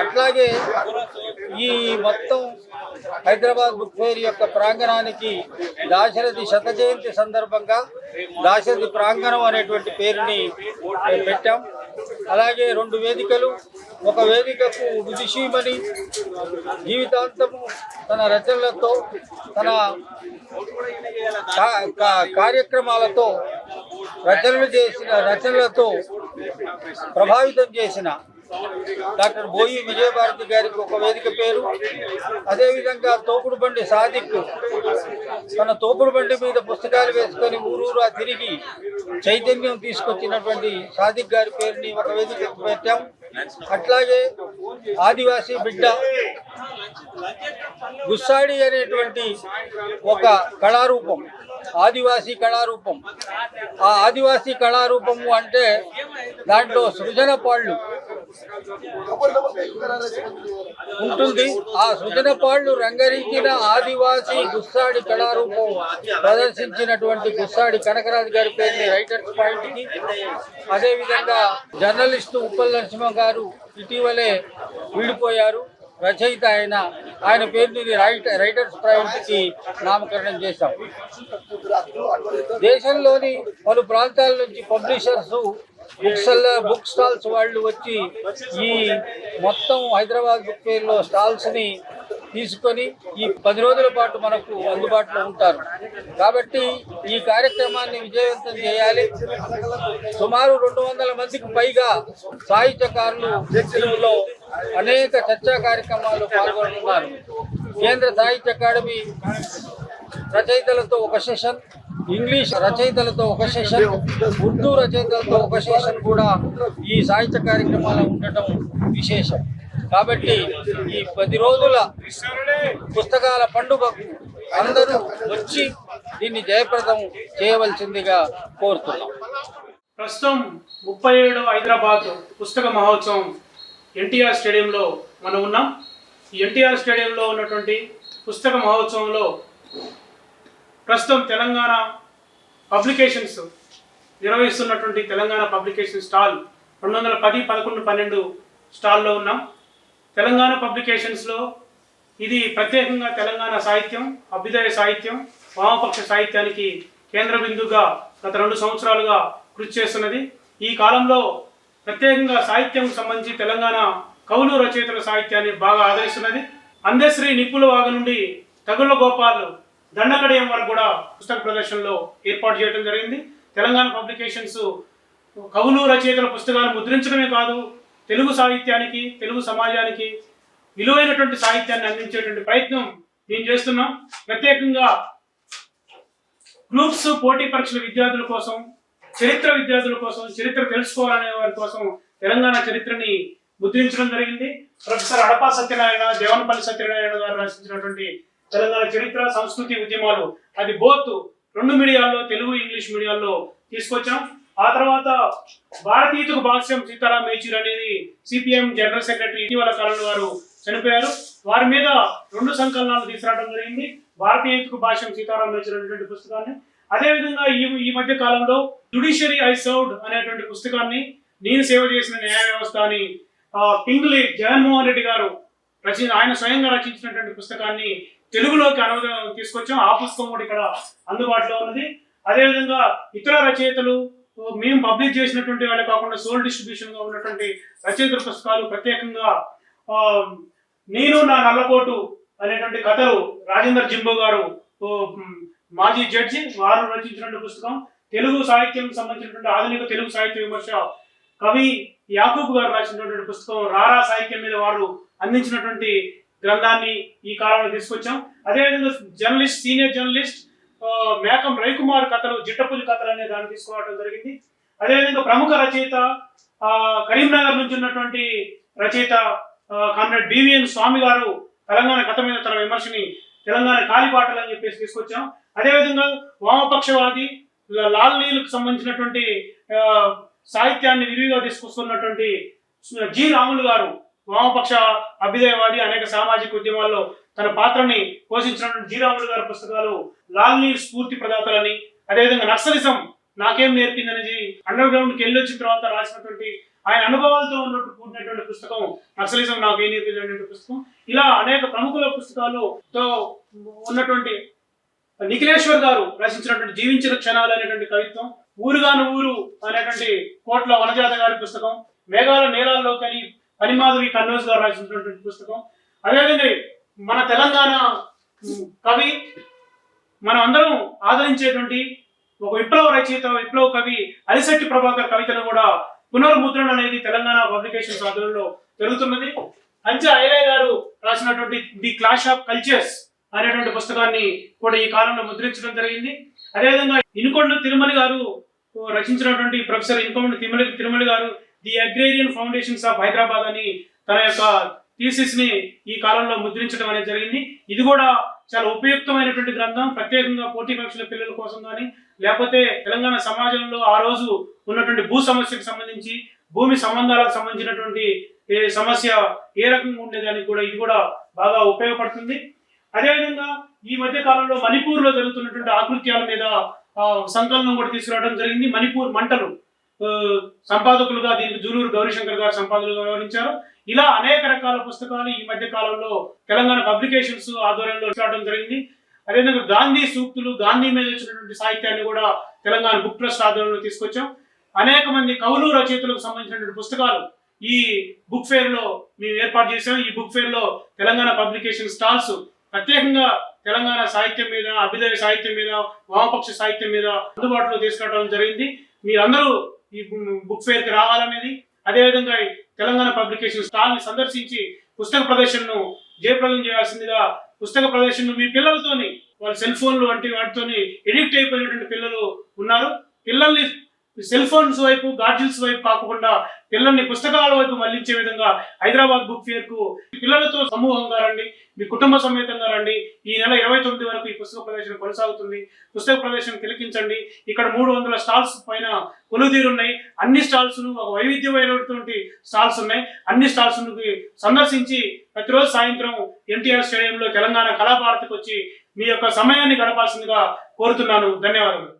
అట్లాగే ఈ మొత్తం హైదరాబాద్ బుక్ ఫెయిర్ యొక్క ప్రాంగణానికి దాశరథి శత జయంతి సందర్భంగా దాశరథి ప్రాంగణం అనేటువంటి పేరుని పెట్టాం. అలాగే రెండు వేదికలు ఒక వేదికకు ఉదిశీమని జీవితాంతము తన రచనలతో తన కార్యక్రమాలతో రచనలు చేసిన రచనలతో ప్రభావితం చేసిన డాక్టర్ బోయి విజయభారతి గారికి ఒక వేదిక పేరు. అదేవిధంగా తోపుడు బండి సాదిక్ తన తోపుడు బండి మీద పుస్తకాలు వేసుకొని ఊరూరా తిరిగి చైతన్యం తీసుకొచ్చినటువంటి సాదిక్ గారి పేరుని ఒక వేదిక పెట్టాం. అట్లాగే ఆదివాసీ బిడ్డ గుస్సాడి అనేటువంటి ఒక కళారూపం ఆదివాసీ కళారూపం. ఆ ఆదివాసీ కళారూపము అంటే దాంట్లో సృజన పాళ్ళు ఉంటుంది. ఆ సృజన పాళ్ళు రంగరించిన ఆదివాసీ గుస్సాడి కళారూపం ప్రదర్శించినటువంటి గుస్సాడి కనకరాజు గారి పేరుని రైటర్స్ పాయింట్కి. అదేవిధంగా జర్నలిస్టు ఉప్పల్ నరసింహ గారు ఇటీవలే విడిపోయారు. రచయిత ఆయన ఆయన పేరుని రైట్ రైటర్స్ పాయింట్కి నామకరణం చేశాం. దేశంలోని పలు ప్రాంతాల నుంచి పబ్లిషర్స్ బుక్స్ బుక్ స్టాల్స్ వాళ్ళు వచ్చి ఈ మొత్తం హైదరాబాద్ బుక్ ఫెయిర్ స్టాల్స్ని తీసుకొని ఈ పది రోజుల పాటు మనకు అందుబాటులో ఉంటారు. కాబట్టి ఈ కార్యక్రమాన్ని విజయవంతం చేయాలి. సుమారు రెండు వందల మందికి పైగా సాహిత్యకారులు దీనిలో అనేక చర్చా కార్యక్రమాల్లో పాల్గొంటున్నారు కేంద్ర సాహిత్య అకాడమీ రచయితలతో ఒక సెషన్ ఇంగ్లీష్ రచయితలతో ఒక సెషన్ ఉర్దూ రచయితలతో ఒక సెషన్ కూడా ఈ సాహిత్య కార్యక్రమాలు ఉండటం విశేషం. కాబట్టి ఈ పది రోజుల పుస్తకాల పండుగకు అందరూ వచ్చి దీన్ని జయప్రదం చేయవలసిందిగా కోరుతున్నాం. ప్రస్తుతం ముప్పై ఏడు హైదరాబాద్ పుస్తక మహోత్సవం ఎన్టీఆర్ స్టేడియంలో మనం ఉన్నాం. ఈ ఎన్టీఆర్ స్టేడియంలో ఉన్నటువంటి పుస్తక మహోత్సవంలో ప్రస్తుతం తెలంగాణ పబ్లికేషన్స్ నిర్వహిస్తున్నటువంటి తెలంగాణ పబ్లికేషన్ స్టాల్ రెండు వందల పది పదకొండు పన్నెండు స్టాల్లో ఉన్నాం. తెలంగాణ పబ్లికేషన్స్లో ఇది ప్రత్యేకంగా తెలంగాణ సాహిత్యం అభ్యుదయ సాహిత్యం వామపక్ష సాహిత్యానికి కేంద్ర బిందుగా గత రెండు సంవత్సరాలుగా కృషి చేస్తున్నది. ఈ కాలంలో ప్రత్యేకంగా సాహిత్యం సంబంధించి తెలంగాణ కవులు రచయితల సాహిత్యాన్ని బాగా ఆదరిస్తున్నది. అందశ్రీ నిప్పుల వాగ నుండి తగుల గోపాల్ దండకడయం వారు కూడా పుస్తక ప్రదర్శనలో ఏర్పాటు చేయడం జరిగింది. తెలంగాణ పబ్లికేషన్స్ కవులు రచయితల పుస్తకాలు ముద్రించడమే కాదు తెలుగు సాహిత్యానికి తెలుగు సమాజానికి విలువైనటువంటి సాహిత్యాన్ని అందించేటువంటి ప్రయత్నం నేను చేస్తున్నాం. ప్రత్యేకంగా గ్రూప్స్ పోటీ పరీక్షల విద్యార్థుల కోసం చరిత్ర విద్యార్థుల కోసం చరిత్ర తెలుసుకోవాలనే వారి కోసం తెలంగాణ చరిత్రని ముద్రించడం జరిగింది. ప్రొఫెసర్ అడపా సత్యనారాయణ దేవనపల్లి సత్యనారాయణ గారు రచించినటువంటి తెలంగాణ చరిత్ర సంస్కృతి ఉద్యమాలు అది బోత్ రెండు మీడియాల్లో తెలుగు ఇంగ్లీష్ మీడియాల్లో తీసుకొచ్చాం. ఆ తర్వాత భారతీయతకు భాష్యం సీతారాం యేచూరి అనేది సిపిఎం జనరల్ సెక్రటరీ ఇటీవల కాలంలో వారు చనిపోయారు. వారి మీద రెండు సంకలనాలు తీసుకురావడం జరిగింది. భారతీయతకు భాష్యం సీతారాం యేచూరి అనేటువంటి పుస్తకాన్ని. అదేవిధంగా ఈ ఈ మధ్య కాలంలో జుడిషియరీ ఐ సర్వ్డ్ అనేటువంటి పుస్తకాన్ని నేను సేవ చేసిన న్యాయ వ్యవస్థ అని పింగ్లీ జగన్మోహన్ రెడ్డి గారు రచించిన ఆయన స్వయంగా రచించినటువంటి పుస్తకాన్ని తెలుగులోకి అనువాదం తీసుకొచ్చాం. ఆ పుస్తకం కూడా ఇక్కడ అందుబాటులో ఉన్నది. అదేవిధంగా ఇతర రచయితలు మేము పబ్లిష్ చేసినటువంటి వాళ్ళే కాకుండా సోల్ డిస్ట్రిబ్యూషన్గా ఉన్నటువంటి రచయితల పుస్తకాలు ప్రత్యేకంగా నేను నా నల్లకోటు అనేటువంటి కథలు రాజేందర్ జింబు గారు మాజీ జడ్జి వారు రచించినటువంటి పుస్తకం. తెలుగు సాహిత్యం సంబంధించినటువంటి ఆధునిక తెలుగు సాహిత్య విమర్శ కవి యాకూబ్ గారు రాసినటువంటి పుస్తకం. రారా సాహిత్యం మీద వారు అందించినటువంటి గ్రంథాన్ని ఈ కాలంలో తీసుకొచ్చాం. అదేవిధంగా journalist senior journalist Mekam Ravikumar కథలు జిట్టపులి కథలు అనే దాన్ని తీసుకోవడం జరిగింది. అదేవిధంగా ప్రముఖ రచయిత కరీంనగర్ నుంచి ఉన్నటువంటి రచయిత కామ్రేడ్ బివిఎన్ స్వామి గారు తెలంగాణ కథ మీద తన విమర్శని తెలంగాణ కాలిబాటలు అని చెప్పేసి తీసుకొచ్చాం. అదేవిధంగా వామపక్షవాది లాల్ నీళ్ళకు సంబంధించినటువంటి సాహిత్యాన్ని విరివిగా తీసుకొస్తున్నటువంటి జి రాములు గారు వామపక్ష అభ్యుదయవాది అనేక సామాజిక ఉద్యమాల్లో తన పాత్రని పోషించినటువంటి జి గారి పుస్తకాలు లాల్నీ స్ఫూర్తి ప్రదాతలని అదేవిధంగా నక్సలిజం నాకేం నేర్పిందనేది అండర్ గ్రౌండ్కి వెళ్ళి వచ్చిన తర్వాత రాసినటువంటి ఆయన అనుభవాలతో ఉన్నట్టు కూడినటువంటి పుస్తకం నక్సలిజం నాకు ఏం నేర్పింది పుస్తకం. ఇలా అనేక ప్రముఖుల పుస్తకాలతో ఉన్నటువంటి నిఖిలేశ్వర్ గారు రచించినటువంటి జీవించిన క్షణాలు అనేటువంటి కవిత్వం ఊరుగాను ఊరు అనేటువంటి కోట్ల వనజాత గారి పుస్తకం మేఘాల నేరాల్లో కానీ పనిమాధవి కన్నోజ్ గారు రాసినటువంటి పుస్తకం. అదేవిధంగా మన తెలంగాణ కవి మనం అందరం ఆదరించేటువంటి ఒక విప్లవ రచయిత విప్లవ కవి అలిశెట్టి ప్రభాకర్ కవితను కూడా పునర్ముద్రణ అనేది తెలంగాణ పబ్లికేషన్స్ ఆధ్వర్యంలో జరుగుతున్నది. అంచె ఐరయ్య గారు రాసినటువంటి ది క్లాష్ ఆఫ్ కల్చర్స్ అనేటువంటి పుస్తకాన్ని కూడా ఈ కాలంలో ముద్రించడం జరిగింది. అదేవిధంగా ఇనుకొండ తిరుమల గారు రచించినటువంటి professor Inukonda Tirumala Tirumala garu the agrarian foundations of Hyderabad అని తన యొక్క థీసిస్ని ఈ కాలంలో ముద్రించడం అనేది జరిగింది. ఇది కూడా చాలా ఉపయుక్తమైనటువంటి గ్రంథం. ప్రత్యేకంగా పోటీ పక్షుల పిల్లల కోసం కానీ లేకపోతే తెలంగాణ సమాజంలో ఆ రోజు ఉన్నటువంటి భూ సమస్యకు సంబంధించి భూమి సంబంధాలకు సంబంధించినటువంటి సమస్య ఏ రకంగా ఉండేదానికి కూడా ఇది కూడా బాగా ఉపయోగపడుతుంది. అదేవిధంగా ఈ మధ్య కాలంలో మణిపూర్లో జరుగుతున్నటువంటి ఆకృత్యాల మీద సంకలనం కూడా తీసుకురావడం జరిగింది. మణిపూర్ మంటలు. సంపాదకులుగా దీనికి జూలూరు గౌరీశంకర్ గారు సంపాదకులుగా వ్యవహరించారు. ఇలా అనేక రకాల పుస్తకాలు ఈ మధ్య కాలంలో తెలంగాణ పబ్లికేషన్స్ ఆధ్వర్యంలో రావడం జరిగింది. అదేవిధంగా గాంధీ సూక్తులు గాంధీ మీద వచ్చినటువంటి సాహిత్యాన్ని కూడా తెలంగాణ బుక్ ట్రస్ట్ ఆధ్వర్యంలో తీసుకొచ్చాం. అనేక మంది కవులు రచయితలకు సంబంధించినటువంటి పుస్తకాలు ఈ బుక్ ఫేర్లో మేము ఏర్పాటు చేసాం ఈ బుక్ ఫేర్లో తెలంగాణ పబ్లికేషన్ స్టాల్స్ ప్రత్యేకంగా తెలంగాణ సాహిత్యం మీద అభ్యుదయ సాహిత్యం మీద వామపక్ష సాహిత్యం మీద అందుబాటులో తీసుకురావడం జరిగింది. మీరందరూ ఈ బుక్ ఫేర్కి రావాలనేది. అదేవిధంగా తెలంగాణ పబ్లికేషన్ స్టాల్ని సందర్శించి పుస్తక ప్రదర్శనను జయప్రదం చేయాల్సిందిగా పుస్తక ప్రదర్శనను మీ పిల్లలతోని వాళ్ళ సెల్ ఫోన్లు వంటి వాటితోని ఎడిక్ట్ అయిపోయినటువంటి పిల్లలు ఉన్నారు. పిల్లల్ని సెల్ ఫోన్స్ వైపు గాడ్జిల్స్ వైపు కాకుండా పిల్లల్ని పుస్తకాల వైపు మళ్ళించే విధంగా హైదరాబాద్ బుక్ ఫేర్కు పిల్లలతో సమూహంగా రండి మీ కుటుంబ సమేతంగా రండి. ఈ నెల ఇరవై తొమ్మిది వరకు ఈ పుస్తక ప్రదర్శన కొనసాగుతుంది. పుస్తక ప్రదర్శన తిలకించండి. ఇక్కడ మూడు వందల స్టాల్స్ పైన కొలుదీరున్నాయి. అన్ని స్టాల్స్ ఒక వైవిధ్యమైనటువంటి స్టాల్స్ ఉన్నాయి. అన్ని స్టాల్స్ సందర్శించి ప్రతిరోజు సాయంత్రం ఎన్టీఆర్ స్టేడియంలో తెలంగాణ కళాభారతికి వచ్చి మీ యొక్క సమయాన్ని గడపాల్సిందిగా కోరుతున్నాను. ధన్యవాదాలు